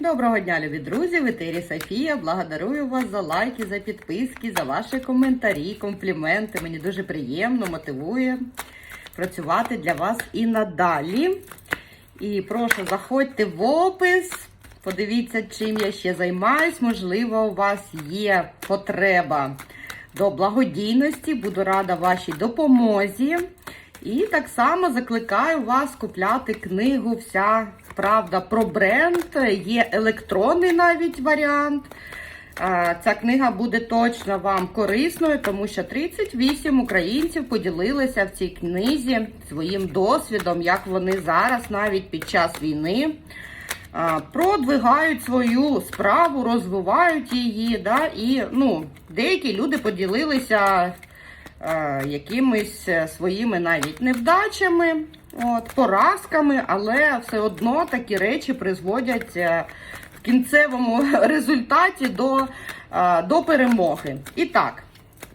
Доброго дня, любі друзі! В етері Софія. Благодарую вас за лайки, за підписки, за ваші коментарі, компліменти. Мені дуже приємно, мотивує працювати для вас і надалі. І прошу, заходьте в опис, подивіться, чим я ще займаюсь. Можливо, у вас є потреба до благодійності. Буду рада вашій допомозі. І так само закликаю вас купляти книгу Вся правда про бренд. Є електронний навіть варіант. Ця книга буде точно вам корисною, тому що 38 українців поділилися в цій книзі своїм досвідом, як вони зараз, навіть під час війни, продвигають свою справу, розвивають її. Да? І ну, деякі люди поділилися якимись своїми навіть невдачами, от, поразками, але все одно такі речі призводять е, в кінцевому результаті до, е, до перемоги. І так,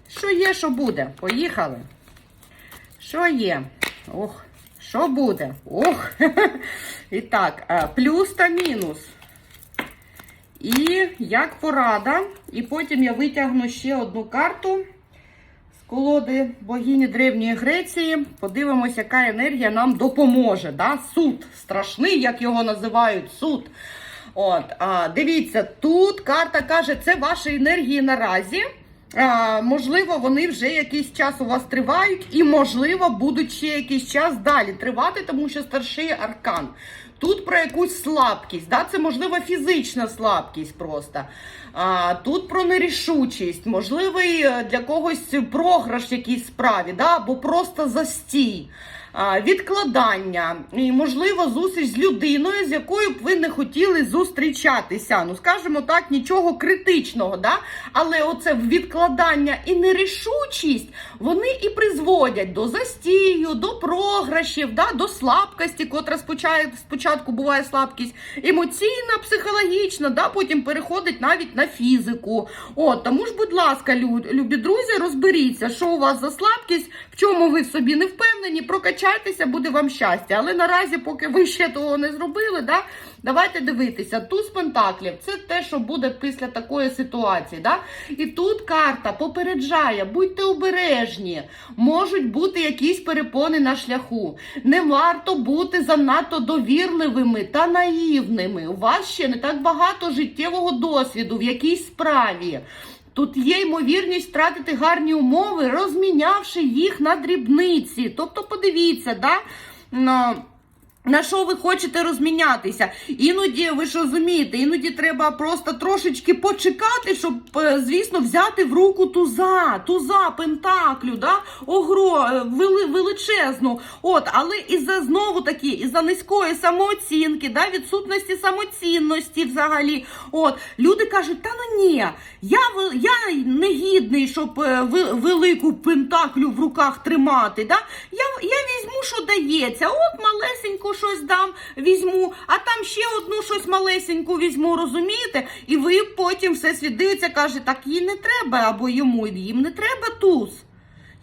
що є, що буде? Поїхали. Що є? Ох, що буде? Ох. І так, е, плюс та мінус. І як порада. І потім я витягну ще одну карту колоди богині Древньої Греції. Подивимось, яка енергія нам допоможе. Да? Суд страшний, як його називають, суд. От, а, Дивіться, тут карта каже, це ваші енергії наразі. А, можливо, вони вже якийсь час у вас тривають, і, можливо, будуть ще якийсь час далі тривати, тому що старший аркан. Тут про якусь слабкість, да? це можливо фізична слабкість просто. А, Тут про нерішучість, можливий е, для когось програш в якійсь справі, да? або просто застій. Відкладання і, можливо, зустріч з людиною, з якою б ви не хотіли зустрічатися. Ну, скажімо так, нічого критичного, да? але оце відкладання і нерішучість вони і призводять до застію, до програшів, да? до слабкості, котра спочатку, буває слабкість емоційна, психологічна, да? потім переходить навіть на фізику. От, Тому ж, будь ласка, любі друзі, розберіться, що у вас за слабкість, в чому ви собі не впевнені, прокачайтеся, буде вам щастя. Але наразі, поки ви ще того не зробили, да, давайте дивитися. Туз пентаклів це те, що буде після такої ситуації. Да? І тут карта попереджає, будьте обережні, можуть бути якісь перепони на шляху. Не варто бути занадто довірливими та наївними. У вас ще не так багато життєвого досвіду в якійсь справі. Тут є ймовірність втратити гарні умови, розмінявши їх на дрібниці. Тобто, подивіться, да? На, що ви хочете розмінятися. Іноді, ви ж розумієте, іноді треба просто трошечки почекати, щоб, е, звісно, взяти в руку туза, туза, пентаклю, да? огро, е, вели, величезну. От, але із-за знову таки, із-за низької самооцінки, да? відсутності самоцінності взагалі. От, люди кажуть, та ну ні, я, я не гідний, щоб е, велику пентаклю в руках тримати. Да? Я, я візьму, що дається. От щось дам, візьму, а там ще одну щось малесеньку візьму, розумієте? І ви потім все свідиться, каже, так їй не треба, або йому, їм не треба туз.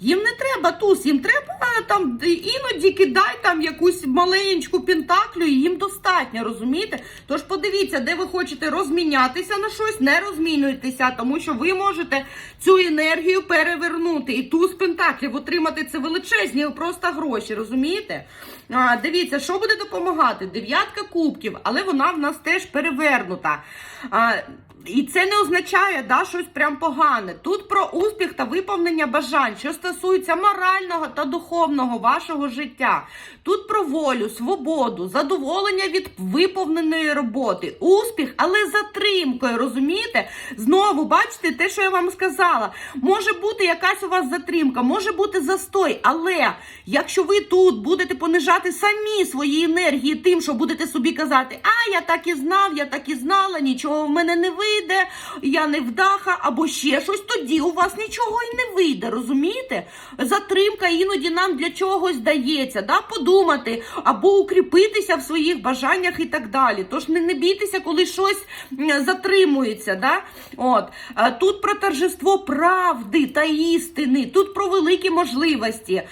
Їм не треба туз, їм треба там іноді кидай там якусь маленьку пентаклю, і їм достатньо, розумієте? Тож подивіться, де ви хочете розмінятися на щось, не розмінюйтеся, тому що ви можете цю енергію перевернути. І туз пентаклів отримати це величезні просто гроші, розумієте? А, дивіться, що буде допомагати? Дев'ятка кубків, але вона в нас теж перевернута. А, і це не означає да, щось прям погане. Тут про успіх та виповнення бажань, що стосується морального та духовного вашого життя. Тут про волю, свободу, задоволення від виповненої роботи, успіх, але затримкою, розумієте? Знову бачите те, що я вам сказала. Може бути якась у вас затримка, може бути застой, але якщо ви тут будете понижати самі свої енергії тим, що будете собі казати, а я так і знав, я так і знала, нічого в мене не вийде, я не вдаха, або ще щось, тоді у вас нічого і не вийде, розумієте? Затримка іноді нам для чогось дається, да? подумати, або укріпитися в своїх бажаннях і так далі. Тож не, не бійтеся, коли щось затримується. Да? От. Тут про торжество правди та істини, тут про великі можливості.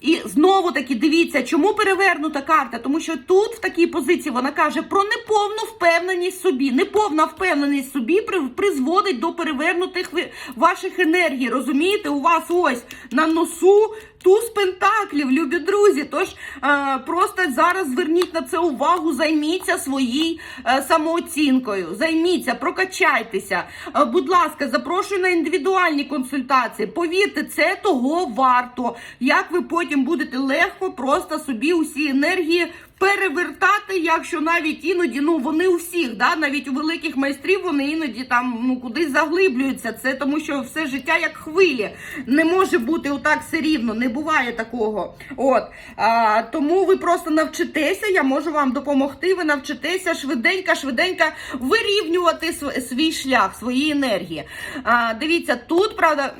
І знову таки дивіться, чому перевернута карта? Тому що тут в такій позиції вона каже про неповну впевненість собі. Неповна впевненість собі при- призводить до перевернутих ваших енергій. Розумієте, у вас ось на носу туз пентаклів, любі друзі. Тож е, просто зараз зверніть на це увагу, займіться своєю е, самооцінкою, займіться, прокачайтеся. Е, будь ласка, запрошую на індивідуальні консультації. Повірте, це того варто. Як ви потім будете легко просто собі усі енергії. Перевертати, якщо навіть іноді, ну вони у всіх, да, навіть у великих майстрів вони іноді там ну кудись заглиблюються. Це тому, що все життя як хвилі. Не може бути отак все рівно, не буває такого. От а, тому ви просто навчитеся. Я можу вам допомогти. Ви навчитеся швиденько, швиденько вирівнювати свій шлях, свої енергії. А, дивіться, тут правда.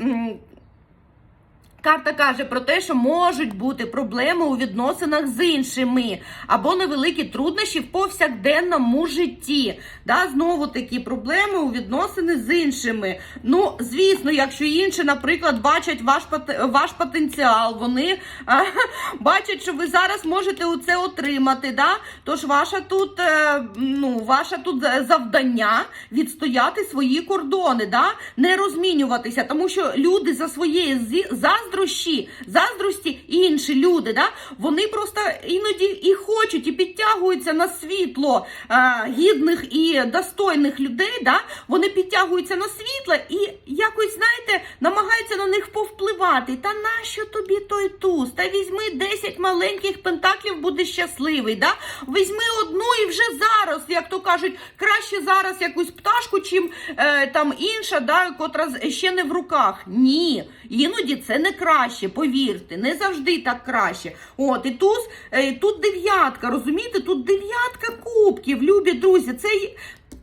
Карта каже про те, що можуть бути проблеми у відносинах з іншими або невеликі труднощі в повсякденному житті. Да, знову такі проблеми у відносини з іншими. Ну, звісно, якщо інші, наприклад, бачать ваш ваш потенціал, вони а, бачать, що ви зараз можете це отримати. Да? Тож ваша тут, е, ну, ваше тут завдання відстояти свої кордони, да? не розмінюватися, тому що люди за своєї зі- заздрощі, заздрості інші люди, да? вони просто іноді і хочуть, і підтягуються на світло е, гідних і достойних людей. Да? Вони підтягуються на світло і якось, знаєте, намагаються на них повпливати. Та нащо тобі той туз? Та візьми 10 маленьких пентаклів, будеш щасливий. Да? Візьми одну і вже зараз, як то кажуть, краще зараз якусь пташку, чим е, там інша, да, котра ще не в руках. Ні, іноді це не краще, повірте, не завжди так краще. От, і туз, е, тут дев'ятка, розумієте, тут дев'ятка кубків, любі друзі, це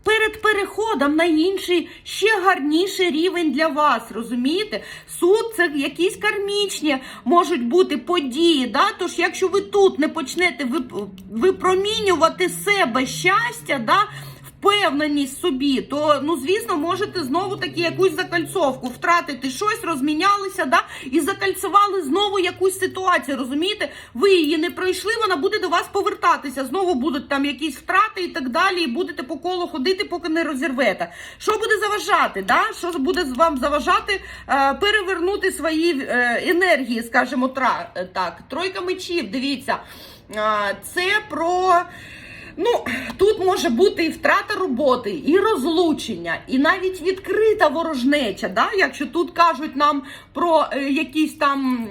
перед переходом на інший ще гарніший рівень для вас, розумієте? Суд це якісь кармічні можуть бути події. Да? Тож, якщо ви тут не почнете вип- випромінювати себе щастя, да? Впевненість собі, то ну звісно можете знову таки якусь закальцовку втратити щось, розмінялися, да, і закальцювали знову якусь ситуацію. Розумієте? Ви її не пройшли, вона буде до вас повертатися. Знову будуть там якісь втрати і так далі. І будете по колу ходити, поки не розірвете. Що буде заважати? Да? Що буде вам заважати е, перевернути свої е, енергії, скажімо, тра, так. Тройка мечів, дивіться. Е, це про. Ну, тут може бути і втрата роботи, і розлучення, і навіть відкрита ворожнеча. Да? Якщо тут кажуть нам про е, якісь там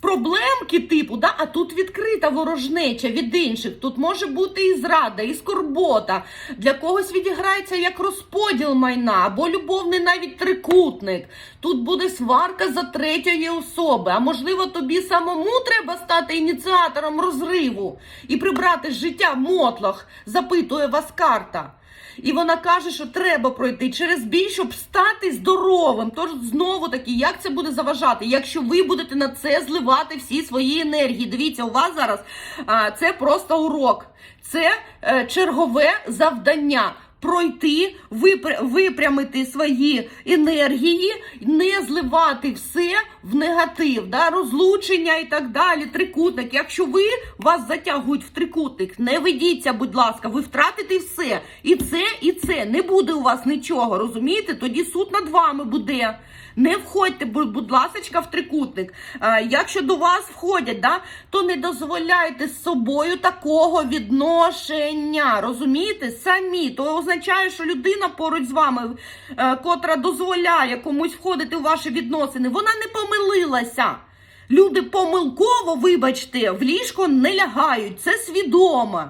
проблемки, типу, да? а тут відкрита ворожнеча від інших. Тут може бути і зрада, і скорбота. Для когось відіграється як розподіл майна або любовний навіть трикутник. Тут буде сварка за третьої особи. А можливо, тобі самому треба стати ініціатором розриву і прибрати з життя мотлох, запитує вас карта. І вона каже, що треба пройти через біль, щоб стати здоровим. Тож знову таки, як це буде заважати? Якщо ви будете на це зливати всі свої енергії, дивіться, у вас зараз а, це просто урок, це е, чергове завдання. Пройти, випр- випрямити свої енергії, не зливати все в негатив, да, розлучення і так далі, трикутник. Якщо ви вас затягують в трикутник, не ведіться, будь ласка, ви втратите все. І це, і це. Не буде у вас нічого, розумієте? Тоді суд над вами буде. Не входьте, будь, ласочка, в трикутник. А, якщо до вас входять, да, то не дозволяйте з собою такого відношення. Розумієте? Самі. То означає, що людина поруч з вами, е, котра дозволяє комусь входити у ваші відносини, вона не помилилася. Люди помилково, вибачте, в ліжко не лягають. Це свідомо.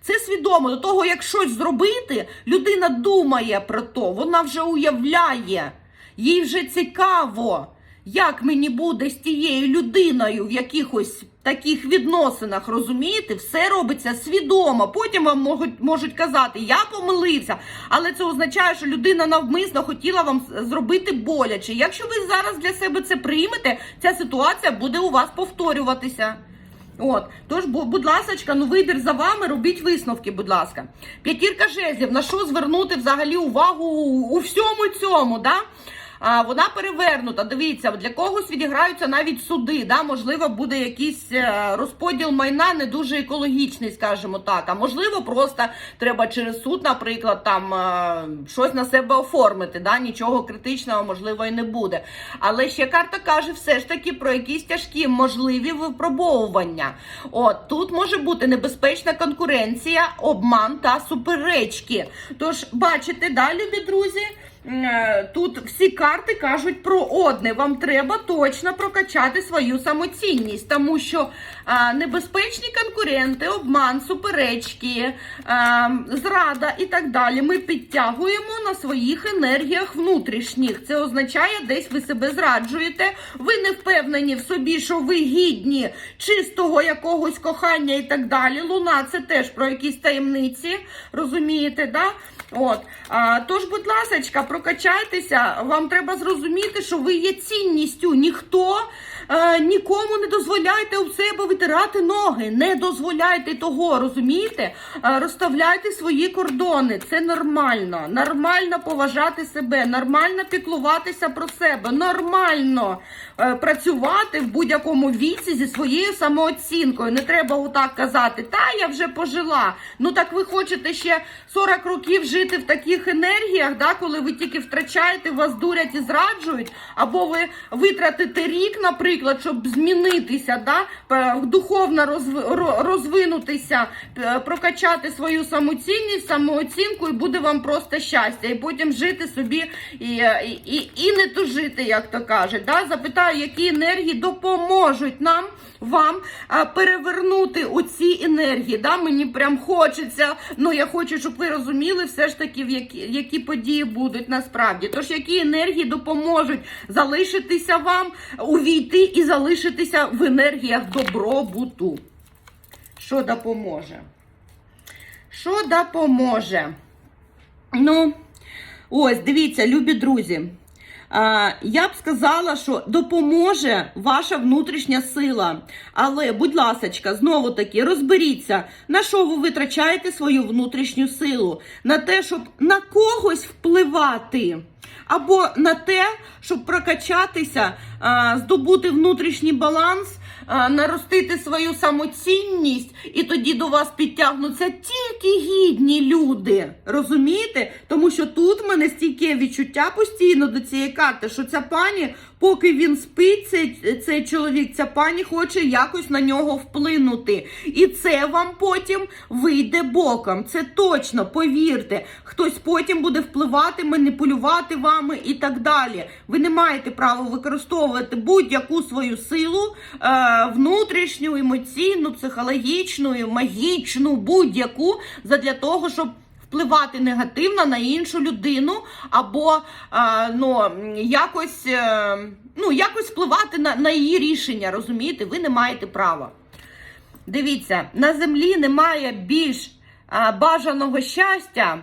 Це свідомо. До того, як щось зробити, людина думає про то, вона вже уявляє. Їй вже цікаво, як мені буде з тією людиною в якихось таких відносинах, розумієте? Все робиться свідомо. Потім вам можуть, можуть казати, я помилився, але це означає, що людина навмисно хотіла вам зробити боляче. Якщо ви зараз для себе це приймете, ця ситуація буде у вас повторюватися. От, тож, бу- будь ласка, ну вибір за вами, робіть висновки, будь ласка. П'ятірка жезлів, на що звернути взагалі увагу у всьому цьому, да? А, вона перевернута. Дивіться, для когось відіграються навіть суди. Да? Можливо, буде якийсь е, розподіл майна не дуже екологічний, скажімо так. А можливо, просто треба через суд, наприклад, там е, щось на себе оформити. Да? Нічого критичного, можливо, і не буде. Але ще карта каже все ж таки про якісь тяжкі можливі випробовування. От тут може бути небезпечна конкуренція, обман та суперечки. Тож, бачите, да, любі друзі. Е, Тут всі карти кажуть про одне. Вам треба точно прокачати свою самоцінність, тому що а, небезпечні конкуренти, обман, суперечки, а, зрада і так далі. Ми підтягуємо на своїх енергіях внутрішніх. Це означає, десь ви себе зраджуєте. Ви не впевнені в собі, що ви гідні чистого якогось кохання і так далі. Луна це теж про якісь таємниці. Розумієте, да? От а, тож, будь ласка, прокачайтеся. Вам треба зрозуміти, що ви є цінністю. Ніхто е, нікому не дозволяйте у себе витирати ноги. Не дозволяйте того, розумієте? Е, розставляйте свої кордони. Це нормально. Нормально поважати себе, нормально піклуватися про себе, нормально е, працювати в будь-якому віці зі своєю самооцінкою. Не треба отак казати, та я вже пожила. Ну так ви хочете ще 40 років жити в таких енергіях, да, коли ви тільки втрачаєте, вас дурять і зраджують, або ви витратите рік, наприклад, щоб змінитися, да, духовно розв- розвинутися, прокачати свою самоцінність, самооцінку, і буде вам просто щастя. І потім жити собі і, і, і, і не тужити, як то кажуть. Да? Запитаю, які енергії допоможуть нам вам перевернути оці енергії. Да? Мені прям хочеться. Ну я хочу, щоб ви розуміли, все ж таки, в які, які події будуть насправді. Тож які енергії допоможуть залишитися вам, увійти і залишитися в енергіях добробуту. Що допоможе? Що допоможе? Ну, ось, дивіться, любі друзі. Я б сказала, що допоможе ваша внутрішня сила. Але, будь ласка, знову таки розберіться, на що ви витрачаєте свою внутрішню силу? На те, щоб на когось впливати. Або на те, щоб прокачатися, здобути внутрішній баланс, наростити свою самоцінність, і тоді до вас підтягнуться тільки гідні люди. Розумієте? Тому що тут в мене стійке відчуття постійно до цієї карти, що ця пані, поки він спить, цей, цей чоловік, ця пані хоче якось на нього вплинути. І це вам потім вийде боком. Це точно, повірте. Хтось потім буде впливати, маніпулювати вами і так далі. Ви не маєте права використовувати будь-яку свою силу е, внутрішню, емоційну, психологічну, магічну, будь-яку задля того, щоб. Впливати негативно на іншу людину, або а, ну, якось, е, ну, якось впливати на, на її рішення, розумієте? Ви не маєте права. Дивіться, на землі немає більш а, бажаного щастя,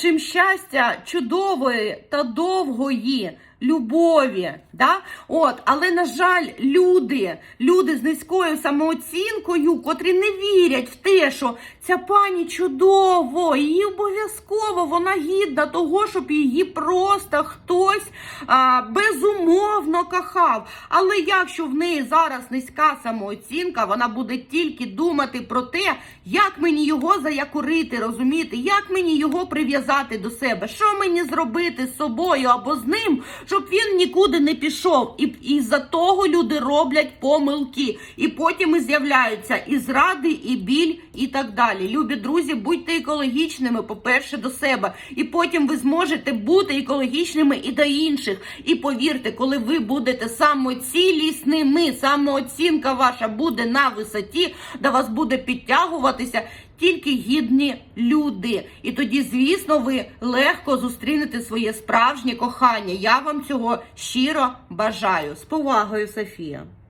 чим щастя чудової та довгої любові. Да? От, але, на жаль, люди, люди з низькою самооцінкою, котрі не вірять в те, що ця пані чудово, її обов'язково вона гідна того, щоб її просто хтось а, безумовно кохав. Але якщо в неї зараз низька самооцінка, вона буде тільки думати про те, як мені його заякурити, розумієте, як мені його прив'язати до себе, що мені зробити з собою або з ним, щоб він нікуди не пішов. І із-за того люди роблять помилки. І потім і з'являються і зради, і біль, і так далі. Любі друзі, будьте екологічними, по-перше, до себе. І потім ви зможете бути екологічними і до інших. І повірте, коли ви будете самоцілісними, самооцінка ваша буде на висоті, до вас буде підтягуватися тільки гідні люди. І тоді, звісно, ви легко зустрінете своє справжнє кохання. Я вам цього щиро бажаю. З повагою, Софія.